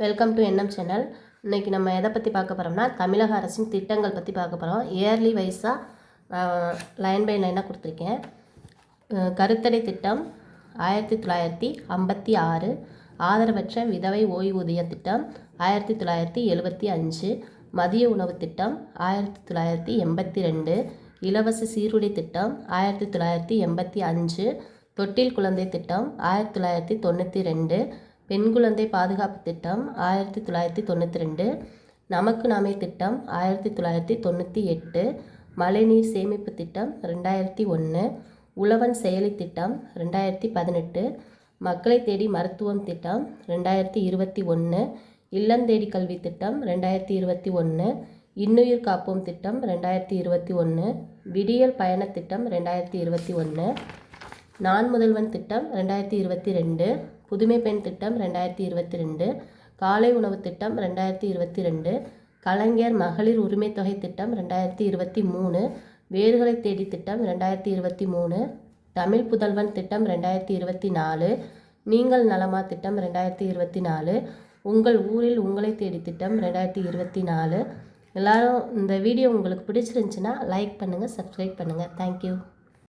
Welcome to nm channel இன்றைக்கி நம்ம எதை பற்றி பார்க்க போகிறோம்னா தமிழக அரசின் திட்டங்கள் பற்றி பார்க்க போகிறோம் இயர்லி வைஸாக லைன் பை லைனாக கொடுத்துருக்கேன். கருத்தடை திட்டம் ஆயிரத்தி தொள்ளாயிரத்தி ஐம்பத்தி ஆறு. ஆதரவற்ற விதவை ஓய்வூதிய திட்டம் ஆயிரத்தி தொள்ளாயிரத்தி எழுபத்தி அஞ்சு. மதிய உணவு திட்டம் ஆயிரத்தி தொள்ளாயிரத்தி எண்பத்தி ரெண்டு. இலவச சீருடை திட்டம் ஆயிரத்தி தொள்ளாயிரத்தி எண்பத்தி அஞ்சு. தொட்டில் குழந்தை திட்டம் ஆயிரத்தி தொள்ளாயிரத்தி தொண்ணூற்றி ரெண்டு. பெண் குழந்தை பாதுகாப்பு திட்டம் ஆயிரத்தி தொள்ளாயிரத்தி தொண்ணூற்றி ரெண்டு நமக்கு நாமே திட்டம் ஆயிரத்தி தொள்ளாயிரத்தி தொண்ணூற்றி எட்டு மழைநீர் சேமிப்பு திட்டம் ரெண்டாயிரத்தி ஒன்று உழவன் செயலி திட்டம் ரெண்டாயிரத்தி பதினெட்டு மக்களை தேடி மருத்துவம் திட்டம் ரெண்டாயிரத்தி இருபத்தி ஒன்று இல்லந்தேடி கல்வி திட்டம் ரெண்டாயிரத்தி இருபத்தி ஒன்று இன்னுயிர் காப்போம் திட்டம் ரெண்டாயிரத்தி இருபத்தி ஒன்று விடியல் பயண திட்டம் ரெண்டாயிரத்தி இருபத்தி ஒன்று நான் முதல்வன் திட்டம் ரெண்டாயிரத்தி இருபத்தி ரெண்டு புதுமை பெண் திட்டம் ரெண்டாயிரத்தி இருபத்தி ரெண்டு காலை உணவு திட்டம் ரெண்டாயிரத்தி இருபத்தி ரெண்டு கலைஞர் மகளிர் உரிமை தொகை திட்டம் ரெண்டாயிரத்தி இருபத்தி மூணு வேர்களை தேடி திட்டம் ரெண்டாயிரத்தி இருபத்தி மூணு தமிழ் புதல்வன் திட்டம் ரெண்டாயிரத்தி இருபத்தி நாலு நீங்கள் நலமா திட்டம் ரெண்டாயிரத்தி இருபத்தி நாலு உங்கள் ஊரில் உங்களை தேடி திட்டம் ரெண்டாயிரத்தி இருபத்தி நாலு. எல்லோரும் இந்த வீடியோ உங்களுக்கு பிடிச்சிருந்துச்சுன்னா லைக் பண்ணுங்கள் சப்ஸ்கிரைப் பண்ணுங்கள் தேங்க்யூ